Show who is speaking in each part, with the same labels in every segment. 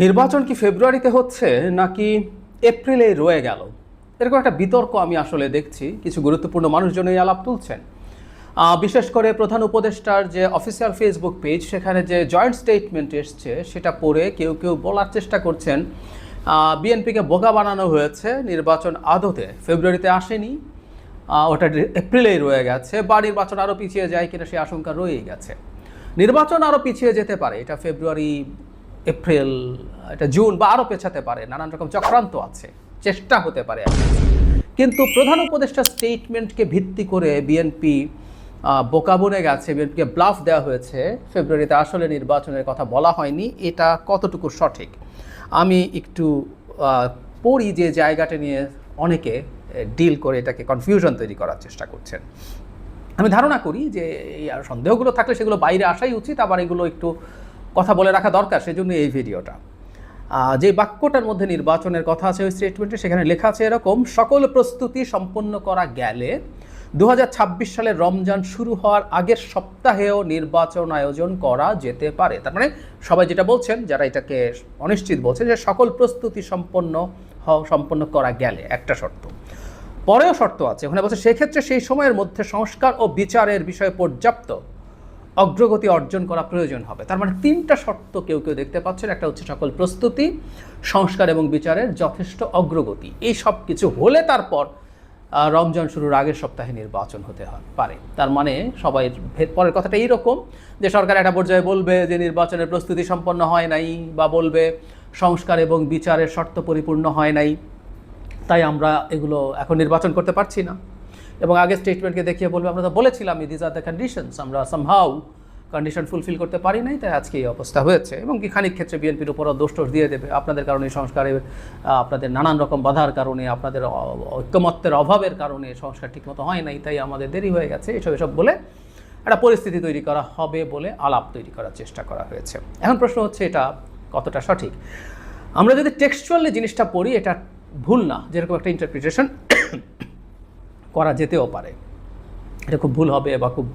Speaker 1: নির্বাচন কি ফেব্রুয়ারিতে হচ্ছে নাকি এপ্রিলে রয়ে গেল? এরকম একটা বিতর্ক আমি আসলে দেখছি। কিছু গুরুত্বপূর্ণ মানুষজন এই আলাপ তুলছেন। বিশেষ করে প্রধান উপদেষ্টার যে অফিসিয়াল ফেসবুক পেজ, সেখানে যে জয়েন্ট স্টেটমেন্ট এসছে, সেটা পড়ে কেউ কেউ বলার চেষ্টা করছেন। বিএনপিকে বোকা বানানো হয়েছে নির্বাচন আদতে। ফেব্রুয়ারিতে আসেনি। ওটা এপ্রিলেই রয়ে গেছে। বা নির্বাচন আরও পিছিয়ে যায় কিনা সেই আশঙ্কা রয়েই গেছে। নির্বাচন আরও পিছিয়ে যেতে পারে। এটা ফেব্রুয়ারি এপ্রিল, এটা জুন বা আরও পেছাতে পারে, নানান রকম চক্রান্ত আছে, চেষ্টা হতে পারে। কিন্তু প্রধান উপদেষ্টা স্টেটমেন্টকে ভিত্তি করে বিএনপি বোকা বনে গেছে, বিএনপিকে ব্লাফ দেওয়া হয়েছে, ফেব্রুয়ারিতে আসলে নির্বাচনের কথা বলা হয়নি, এটা কতটুকু সঠিক? আমি একটু পড়ি যে জায়গাটা নিয়ে অনেকে ডিল করে এটাকে কনফিউশন তৈরি করার চেষ্টা করছেন। আমি ধারণা করি যে এই আর সন্দেহগুলো থাকলে সেগুলো বাইরে আসাই উচিত, আবার এগুলো একটু কথা বলে রাখা দরকার সেজন্য এই ভিডিওটা। যে বাক্যটার মধ্যে নির্বাচনের কথা আছে, ওই স্টেটমেন্টে সেখানে লেখা আছে এরকম, সকল প্রস্তুতি সম্পন্ন করা গেলে দু হাজার ছাব্বিশ সালে রমজান শুরু হওয়ার আগের সপ্তাহেও নির্বাচন আয়োজন করা যেতে পারে। তার মানে সবাই যেটা বলছেন, যারা এটাকে অনিশ্চিত বলছেন যে সকল প্রস্তুতি সম্পন্ন সম্পন্ন করা গেলে, একটা শর্ত। পরেও শর্ত আছে, ওখানে বলছে, সেক্ষেত্রে সেই সময়ের মধ্যে সংস্কার ও বিচারের বিষয়ে পর্যাপ্ত। অগ্রগতি অর্জন করা প্রয়োজন হবে। তার মানে তিনটা শর্ত কেউ কেউ দেখতে পাচ্ছেন। একটা হচ্ছে সকল প্রস্তুতি, সংস্কার এবং বিচারের যথেষ্ট অগ্রগতি। এই সব কিছু হলে তারপর রমজান শুরুর আগের সপ্তাহে নির্বাচন হতে পারে। তার মানে সবাই পরের কথাটা এইরকম যে সরকার একটা পর্যায়ে বলবে যে নির্বাচনের প্রস্তুতি সম্পন্ন হয় নাই বা বলবে সংস্কার এবং বিচারের শর্ত পরিপূর্ণ হয় নাই। তাই আমরা এগুলো এখন নির্বাচন করতে পারছি না। এবং আগে স্টেটমেন্টকে দেখিয়ে বলবে, আমরা তো বলেছিলাম দিজ আর দ্য কন্ডিশনস আমরা সামহাউ কন্ডিশন ফুলফিল করতে পারি নাই, তাই আজকে এই অবস্থা হয়েছে। এবং কি খানিক ক্ষেত্রে বিএনপির উপরও দোষ টোষ দিয়ে দেবে, আপনাদের কারণে, সংস্কারের আপনাদের নানান রকম বাধার কারণে, আপনাদের ঐক্যমত্যের অভাবের কারণে সংস্কার ঠিকমতো হয় নাই, তাই আমাদের দেরি হয়ে গেছে, এসব এসব বলে একটা পরিস্থিতি তৈরি করা হবে বলে আলাপ তৈরি করার চেষ্টা করা হয়েছে। এখন প্রশ্ন হচ্ছে এটা কতটা সঠিক? আমরা যদি টেক্সচুয়ালি জিনিসটা পড়ি, এটা ভুল না, যেরকম একটা ইন্টারপ্রিটেশন করা যেতেও পারে। এটা খুব ভুল হবে বা খুব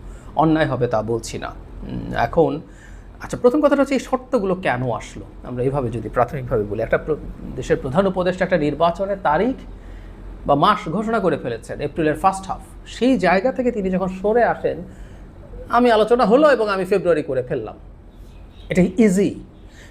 Speaker 1: অন্যায় হবে তা বলছি না। এখন আচ্ছা প্রথম কথাটা হচ্ছে এই শর্তগুলো কেন আসলো? আমরা এইভাবে যদি প্রাথমিকভাবে বলি, একটা দেশের প্রধান উপদেষ্টা একটা নির্বাচনের তারিখ বা মাস ঘোষণা করে ফেলেছেন, এপ্রিলের ফার্স্ট হাফ সেই জায়গা থেকে তিনি যখন সরে আসেন, আমি আলোচনা হলো এবং আমি ফেব্রুয়ারি করে ফেললাম। এটা ইজি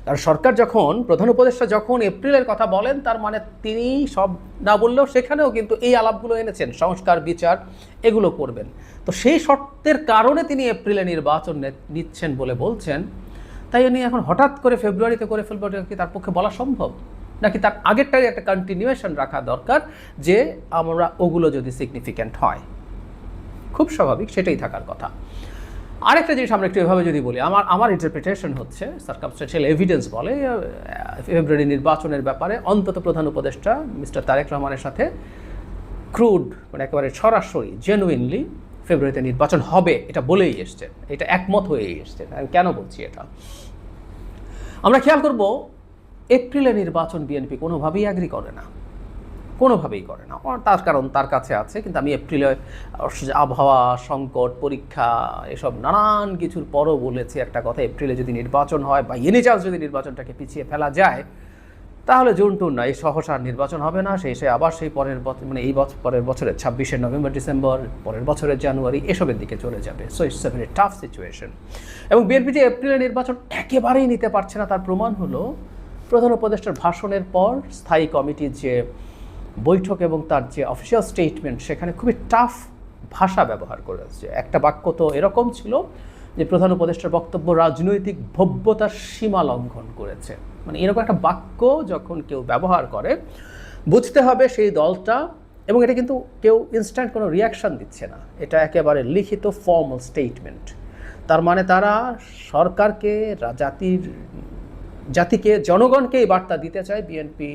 Speaker 1: কারণ সরকার যখন, প্রধান উপদেষ্টা যখন এপ্রিলের কথা বলেন, তার মানে তিনি সব না বললেও সেখানেও কিন্তু এই আলাপগুলো এনেছেন, সংস্কার, বিচার, এগুলো করবেন। তো সেই শর্তের কারণে তিনি এপ্রিলে নির্বাচন নিচ্ছেন বলে বলছেন। তাই উনি এখন হঠাৎ করে ফেব্রুয়ারিতে করে ফেলব কি তার পক্ষে বলা সম্ভব? নাকি তার আগেরটাই একটা কন্টিনিউয়েশন রাখা দরকার যে আমরা ওগুলো যদি সিগনিফিক্যান্ট হয়? খুব স্বাভাবিক সেটাই থাকার কথা। আরেকটা জিনিস আমরা একটু এভাবে যদি বলি, আমার আমার ইন্টারপ্রিটেশন হচ্ছে সার্কামস্টেন্সিয়াল এভিডেন্স বলে ফেব্রুয়ারি নির্বাচনের ব্যাপারে অন্তত প্রধান উপদেষ্টা মিস্টার তারেক রহমানের সাথে ক্রুড মানে একেবারে সরাসরি জেনুইনলি ফেব্রুয়ারিতে নির্বাচন হবে, এটা বলেই এসছেন এটা একমত হয়েই এসছেন আমি কেন বলছি এটা? আমরা খেয়াল করব, এপ্রিলে নির্বাচন বিএনপি কোনোভাবেই অ্যাগ্রি করে না। কোনোভাবেই করে না। তার কারণ তার কাছে আছে, কিন্তু আমি এপ্রিলে আবহাওয়া, সংকট, পরীক্ষা, এসব নানান কিছুর পরও বলেছি একটা কথা, এপ্রিলে যদি নির্বাচন হয় বা এনি চান্স যদি নির্বাচনটাকে পিছিয়ে ফেলা যায়, তাহলে জুন টুন না, এই সহসা নির্বাচন হবে না, সেই, সে আবার সেই পরের বছর মানে এই বছর পরের বছরের ছাব্বিশে নভেম্বর, ডিসেম্বর, পরের বছরের জানুয়ারি, এসবের দিকে চলে যাবে। So it's a very tough situation এবং বিএনপি যে এপ্রিলে নির্বাচন একেবারেই নিতে পারছে না, তার প্রমাণ হলো প্রধান উপদেষ্টার ভাষণের পর স্থায়ী কমিটির যে বৈঠক এবং তার যে অফিসিয়াল স্টেটমেন্ট সেখানে খুবই টাফ ভাষা ব্যবহার করেছে একটা বাক্য তো এরকম ছিল যে প্রধান উপদেষ্টার বক্তব্য, রাজনৈতিক ভব্যতার সীমা লঙ্ঘন করেছে। মানে এরকম একটা বাক্য যখন কেউ ব্যবহার করে, বুঝতে হবে সেই দলটা এবং এটা কিন্তু কেউ ইনস্ট্যান্ট কোনো রিয়াকশন দিচ্ছে না। এটা একেবারে লিখিত ফর্মাল স্টেটমেন্ট তার মানে তারা সরকারকে, জাতির, জাতিকে, জনগণকে এই বার্তা দিতে চায়। বিএনপি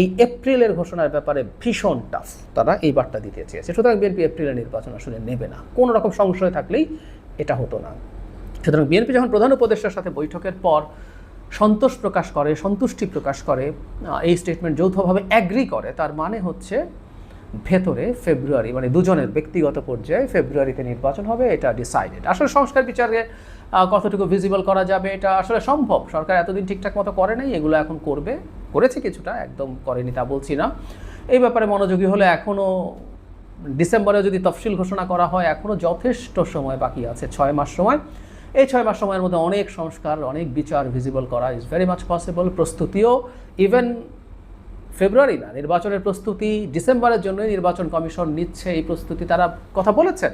Speaker 1: এই এপ্রিলের ঘোষণার ব্যাপারে ভীষণ টাফ তারা এই বার্তা দিতে চেয়েছে। সুতরাং বিএনপি এপ্রিলের নির্বাচন আসলে নেবে না। কোনো রকম সংশয় থাকলেই এটা হতো না। সুতরাং বিএনপি যখন প্রধান উপদেষ্টার সাথে বৈঠকের পর সন্তোষ প্রকাশ করে, সন্তুষ্টি প্রকাশ করে এই স্টেটমেন্ট যৌথভাবে অ্যাগ্রি করে, তার মানে হচ্ছে ভেতরে ফেব্রুয়ারি মানে দুজনের ব্যক্তিগত পর্যায়ে ফেব্রুয়ারিতে নির্বাচন হবে, এটা ডিসাইডেড আসলে সংস্কার বিচারে কতটুকু ভিজিবল করা যাবে, এটা আসলে সম্ভব। সরকার এতদিন ঠিকঠাক মতো করে নাই, এগুলো এখন করবে। করেছে কিছুটা, একদম করেনি তা বলছি না। এই ব্যাপারে মনোযোগী হলে এখনও ডিসেম্বরে যদি তফসিল ঘোষণা করা হয় এখনও যথেষ্ট সময় বাকি আছে, ছয় মাস সময়। এই ছয় মাস সময়ের মধ্যে অনেক সংস্কার, অনেক বিচার ভিজিবল করা ইজ ভেরি মাচ পসিবল প্রস্তুতিও ইভেন ফেব্রুয়ারি না, নির্বাচনের প্রস্তুতি ডিসেম্বরের জন্য নির্বাচন কমিশন নিচ্ছে, এই প্রস্তুতি তারা কথা বলেছেন।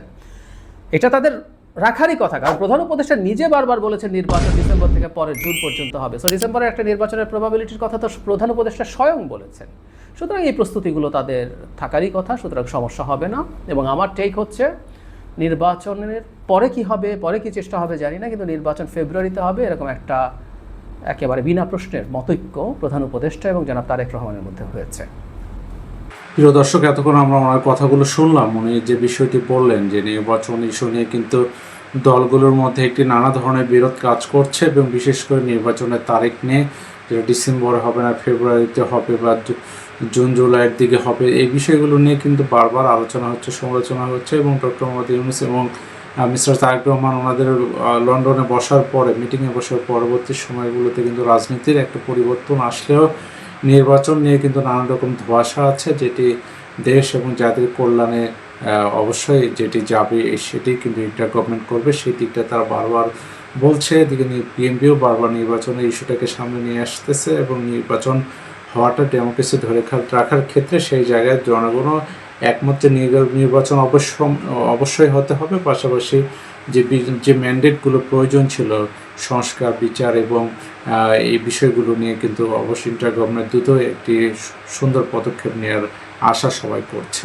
Speaker 1: এটা তাদের রাখারই কথা, কারণ প্রধান উপদেষ্টা নিজে বারবার বলেছেন নির্বাচন ডিসেম্বর থেকে পরের জুন পর্যন্ত হবে। সো ডিসেম্বরের একটা নির্বাচনের প্রবাবিলিটির কথা তো প্রধান উপদেষ্টা স্বয়ং বলেছেন। সুতরাং এই প্রস্তুতিগুলো তাদের থাকারই কথা, সুতরাং সমস্যা হবে না। এবং আমার টেক হচ্ছে, নির্বাচনের পরে কি হবে, পরে কি চেষ্টা হবে জানি না, কিন্তু নির্বাচন ফেব্রুয়ারিতে হবে, এরকম একটা একেবারে বিনা প্রশ্নের মতৈক্য প্রধান উপদেষ্টা এবং জনাব তারেক রহমানের মধ্যে হয়েছে।
Speaker 2: প্রিয় দর্শক, এতক্ষণ আমরা ওনার কথাগুলো শুনলাম। উনি যে বিষয়টি বললেন যে নির্বাচন ইস্যু নিয়ে কিন্তু দলগুলোর মধ্যে একটি নানা ধরনের বিরোধ কাজ করছে এবং বিশেষ করে নির্বাচনের তারিখ নিয়ে যেটা ডিসেম্বরে হবে না, ফেব্রুয়ারিতে হবে বা জুন, জুলাইয়ের দিকে হবে, এই বিষয়গুলো নিয়ে কিন্তু বারবার আলোচনা হচ্ছে, সমালোচনা হচ্ছে এবং ডক্টর মোহাম্মদ ইউনুস এবং মিস্টার তারেক রহমান ওনাদের লন্ডনে বসার পরে মিটিংয়ে বসার পরবর্তী সময়গুলোতে কিন্তু রাজনীতির একটা পরিবর্তন আসলেও নির্বাচন নিয়ে কিন্তু নানান রকম ধোয়াশা আছে, যেটি দেশ এবং জাতির কল্যাণে অবশ্যই যেটি যাবে সেটি কিন্তু ইন্টার গভর্নমেন্ট করবে। সেই দিকটা তারা বারবার বলছে, এদিকে পিএমপিও বারবার নির্বাচনের ইস্যুটাকে সামনে নিয়ে আসতেছে এবং নির্বাচন হওয়াটা ডেমোক্রেসি ধরে রাখার ক্ষেত্রে সেই জায়গায় জনগণও একমত যে নির্বাচন অবশ্য অবশ্যই হতে হবে। পাশাপাশি যে যে ম্যান্ডেটগুলো প্রয়োজন ছিল, সংস্কার, বিচার এবং এই বিষয়গুলো নিয়ে কিন্তু অবশ্যই ইন্টার গভর্নমেন্ট দ্রুত একটি সুন্দর পদক্ষেপ নেওয়ার আশা সবাই করছে।